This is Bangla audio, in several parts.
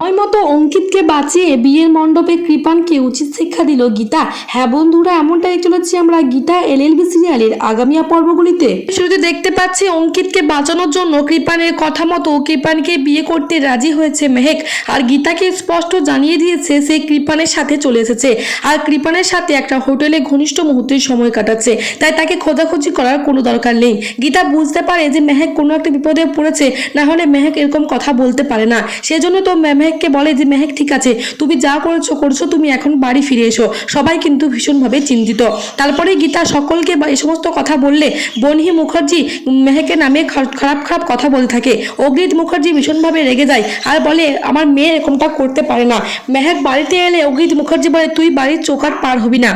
সময় মতো অঙ্কিতকে বাঁচিয়ে বিয়ের মণ্ডপে কৃপানকে উচিত শিক্ষা দিল গীতা। হ্যাঁ বন্ধুরা, এমনটাই চলেছি আমরা গীতা এলএলবি সিরিয়ালের আগামী পর্বগুলিতে। শুরুতে দেখতে পাচ্ছি অঙ্কিতকে বাঁচানোর জন্য কৃপানের কথা মতো কৃপানকে বিয়ে করতে রাজি হয়েছে মেহেক। আর গীতাকে স্পষ্ট জানিয়ে দিয়েছে সে কৃপানের সাথে চলে এসেছে। আর কৃপানের সাথে একটা হোটেলে ঘনিষ্ঠ মুহূর্তের সময় কাটাচ্ছে। তাই তাকে খোঁজাখুঁজি করার কোনো দরকার নেই। গীতা বুঝতে পারে যে মেহেক কোনো একটা বিপদে পড়েছে, না হলে মেহেক এরকম কথা বলতে পারে না। সেজন্য তো মে- মেহেককে বলে যে, মেহেক, ঠিক আছে, তুমি যা করেছ, করছ, তুমি এখন বাড়ি ফিরে এসো। সবাই কিন্তু ভীষণভাবে চিন্তিত। তারপরে গীতা সকলকে বা এই সমস্ত কথা বললে বনহি মুখার্জি মেহেকের নামে খারাপ খারাপ কথা বলে থাকে। অগ্রিত মুখার্জি ভীষণভাবে রেগে যায় আর বলে, আমার মেয়ে এরকমটা করতে পারে না। মেহেক বাড়িতে এলে অগ্রিত মুখার্জি বলে, তুই বাড়ির চোখার পার হবি না।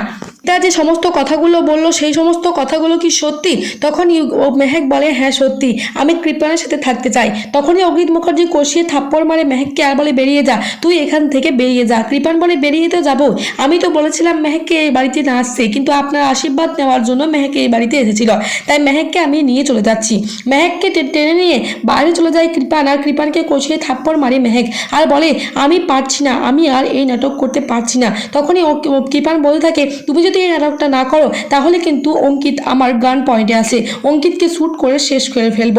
তা যে সমস্ত কথাগুলো বলল, সেই সমস্ত কথাগুলো কি সত্যি? তখনই ও মেহেক বলে হ্যাঁ সত্যি। আমি কৃপণের সাথে থাকতে চাই। তখনই অগ্রিত মুখার্জি কষিয়ে থাপ্পড় মারে মেহেককে, আর বলে বেরিয়ে যা। তুই এখান থেকে বেরিয়ে যা। কৃপান বলে, বেরিয়ে তো যাব। আমি তো বলেছিলাম মেহেককে এই বাড়িতে না আসছে কিন্তু আপনার আশীর্বাদ নেওয়ার জন্য মেহেক এই বাড়িতে এসেছিল। তাই মেহেককে আমি নিয়ে চলে যাচ্ছি। মেহেককে টেনে নিয়ে বাইরে চলে যায় কৃপান। আর কৃপানকে কষিয়ে থাপ্পড় মারে মেহেক। আর বলে, আমি পারছি না। আমি আর এই নাটক করতে পারছি না। তখনই কৃপান বলতে থাকে, তুমি যদি এই নাটকটা না করো, তাহলে কিন্তু অঙ্কিত আমার গান পয়েন্টে আছে। অঙ্কিতকে শ্যুট করে শেষ করে ফেলব।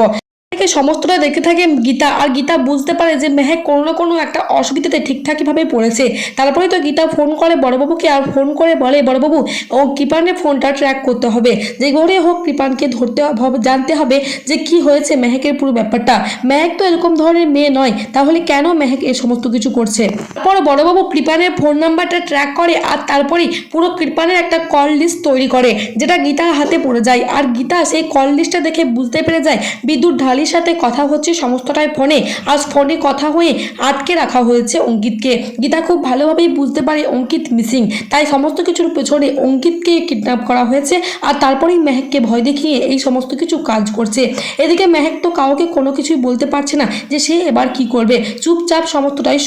সমস্তটা দেখতে থাকে গীতা, আর গীতা বুঝতে পারে যে মেহেক কোনো না কোনো একটা অসুবিধাতে ঠিকঠাকভাবে পড়েছে। তারপরে তো গীতা ফোন করে বড়বাবুকে, আর ফোন করে বলে, বড়বাবু, ও কৃপানের ফোনটা ট্র্যাক করতে হবে। যে করে হোক কৃপানকে ধরতে হবে জানতে হবে যে কি হয়েছে মেহেকের পুরো ব্যাপারটা। মেহেক তো এরকম ধরনের মেয়ে নয়, তাহলে কেন মেহেক এই সমস্ত কিছু করছে? তারপর বড়বাবু কৃপানের ফোন নাম্বারটা ট্র্যাক করে, আর তারপরেই পুরো কৃপানের একটা কল লিস্ট তৈরি করে, যেটা গীতার হাতে পড়ে যায়। আর গীতা সেই কল লিস্টটা দেখে বুঝতে পেরে যায়, বিদ্যুৎ ঢালির সাথে কথা হচ্ছে সমস্তটাই ফোনে। আজ ফোনে কথা হয়ে আটকে রাখা হয়েছে অঙ্কিতকে। গীতা খুব ভালোভাবেই বুঝতে পারে অঙ্কিত মিসিং তাই সমস্ত কিছুর পেছনে অঙ্কিতকে কিডন্যাপ করা হয়েছে আর তারপরেই মেহেককে ভয় দেখিয়ে এই সমস্ত কিছু কাজ করছে। এদিকে মেহেক তো কাউকে কোনো কিছুই বলতে পারছে না যে সে এবার কি করবে। চুপচাপ সমস্তটাই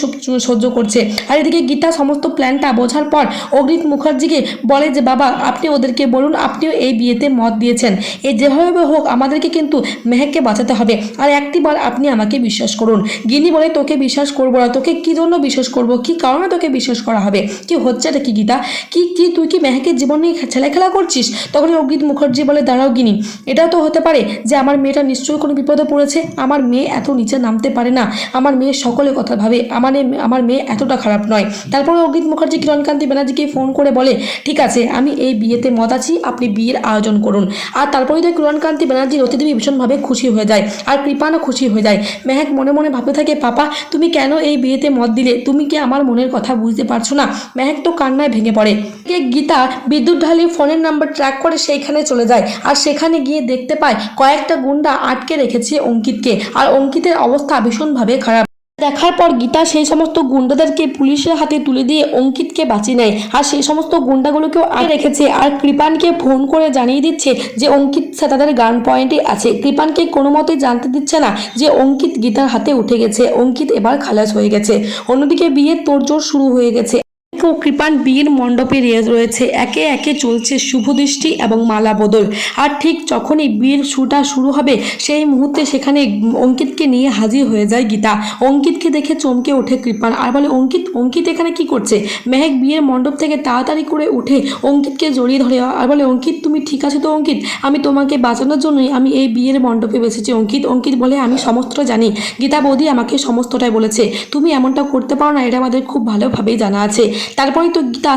সহ্য করছে। আর এদিকে গীতা সমস্ত প্ল্যানটা বোঝার পর অগ্রিত মুখার্জিকে বলে যে, বাবা, আপনি ওদেরকে বলুন, আপনিও এই বিয়েতে মত দিয়েছেন। এই যেভাবে হোক, আমাদেরকে কিন্তু মেহেককে বাঁচাতে হবে। আর একটি একটিবার আপনি আমাকে বিশ্বাস করুন। গিনি বলে, তোকে বিশ্বাস করব না। তোকে কি জন্য বিশ্বাস করব? কি কারণে তোকে বিশ্বাস করা হবে? কি হচ্ছে এটা কি গীতা? কি কি, তুই কি মেহেকের জীবন নিয়ে ছেলে খেলা করছিস? তখন অগ্রিত মুখার্জি বলে, দাঁড়াও গিনি এটাও তো হতে পারে যে আমার মেয়েটা নিশ্চয়ই কোনো বিপদে পড়েছে। আমার মেয়ে এত নিচে নামতে পারে না। আমার মেয়ে সকলে কথা ভাবে। আমার আমার মেয়ে এতটা খারাপ নয়। তারপরে অগ্রিত মুখার্জি, কিরণকান্তি ব্যানার্জিকে ফোন করে বলে, ঠিক আছে, আমি এই বিয়েতে মত আছি। আপনি বিয়ের আয়োজন করুন। আর তারপরে তো কিরণকান্তি ব্যানার্জির অতিথি ভীষণভাবে খুশি হয়ে যায়। আর কৃপানও খুশি হয়ে যায়। মেহেক মনে মনে ভাবতে থাকে, পাপা, তুমি কেন এই বিয়েতে মত দিলে? তুমি কি আমার মনের কথা বুঝতে পারছ না? মেহেক তো কান্নায় ভেঙে পড়ে। গীতা বিদ্যুৎ ঢালি ফোনের নাম্বার ট্র্যাক করে সেইখানে চলে যায় আর সেখানে গিয়ে দেখতে পায় কয়েকটা গুন্ডা আটকে রেখেছে অঙ্কিতকে। আর অঙ্কিতের অবস্থা ভীষণভাবে খারাপ। দেখার পর গীতা সেই সমস্ত গুন্ডাদেরকে পুলিশের হাতে তুলে দিয়ে অঙ্কিতকে বাঁচিয়ে নেয়। আর সেই সমস্ত গুন্ডাগুলোকেও আগে রেখেছে। আর কৃপানকে ফোন করে জানিয়ে দিচ্ছে যে, অঙ্কিত তাদের গান পয়েন্টে আছে। কৃপানকে কোনো মতে জানতে দিচ্ছে না যে, অঙ্কিত গীতার হাতে উঠে গেছে। অঙ্কিত এবার খালাস হয়ে গেছে। অন্যদিকে বিয়ের তোড়জোড় শুরু হয়ে গেছে। ও কৃপান বিয়ের মণ্ডপে রয়েছে। একে একে চলছে শুভদৃষ্টি এবং মালা বদল। আর ঠিক যখনই বিয়ের শুটা শুরু হবে, সেই মুহূর্তে সেখানে অঙ্কিতকে নিয়ে হাজির হয়ে যায় গীতা। অঙ্কিতকে দেখে চমকে ওঠে কৃপান আর বলে, অঙ্কিত অঙ্কিত এখানে কি করছে? মেহেক বিয়ের মণ্ডপ থেকে তাড়াতাড়ি করে উঠে অঙ্কিতকে জড়িয়ে ধরে। আর বলে, অঙ্কিত, তুমি ঠিক আছে তো অঙ্কিত? আমি তোমাকে বাঁচানোর জন্যই আমি এই বিয়ের মণ্ডপে বেসেছি অঙ্কিত। অঙ্কিত বলে, আমি সমস্তটা জানি। গীতা বৌদি আমাকে সমস্তটাই বলেছে। তুমি এমনটা করতে পারো না, এটা আমাদের খুব ভালোভাবেই জানা আছে। তারপরে তো গীতা,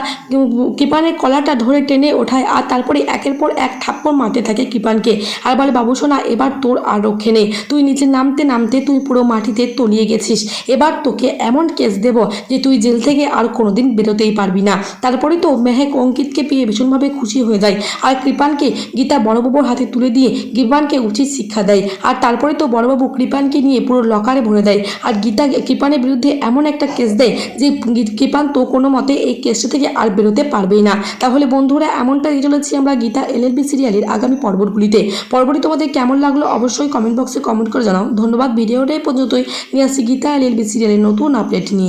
কৃপানের কলাটা ধরে টেনে ওঠায় আর তারপরে একের পর এক থাপ্পড় মারতে থাকে কৃপানকে। আর বলে, বাবু সোনা, এবার তোর আর রক্ষে নেই। তুই নিচে নামতে নামতে তুই পুরো মাটিতে তলিয়ে গেছিস। এবার তোকে এমন কেস দেব যে তুই জেল থেকে আর কোনোদিন বেরোতেই পারবি না। তারপরে তো মেহেক অঙ্কিতকে পেয়ে ভীষণভাবে খুশি হয়ে যায়। আর কৃপানকে গীতা বড়বাবুর হাতে তুলে দিয়ে কৃপানকে উচিত শিক্ষা দেয়। আর তারপরে তো বড়বাবু কৃপানকে নিয়ে পুরো লকারে ভরে দেয়। আর গীতা, কৃপানের বিরুদ্ধে এমন একটা কেস দেয় যে কৃপান তো কোনো মতে এই কেসটা থেকে আর বেরোতে পারবেই না। তাহলে বন্ধুরা, এমনটা চলেছি আমরা গীতা এলএলবি সিরিয়ালের আগামী পর্বগুলিতে। পর্বটি তোমাদের কেমন লাগল অবশ্যই কমেন্ট বক্সে কমেন্ট করে জানাও। ধন্যবাদ ভিডিওটাই পর্যন্তই। নিয়ে আসছি গীতা এলএলবি সিরিয়ালের নতুন আপডেট নিয়ে।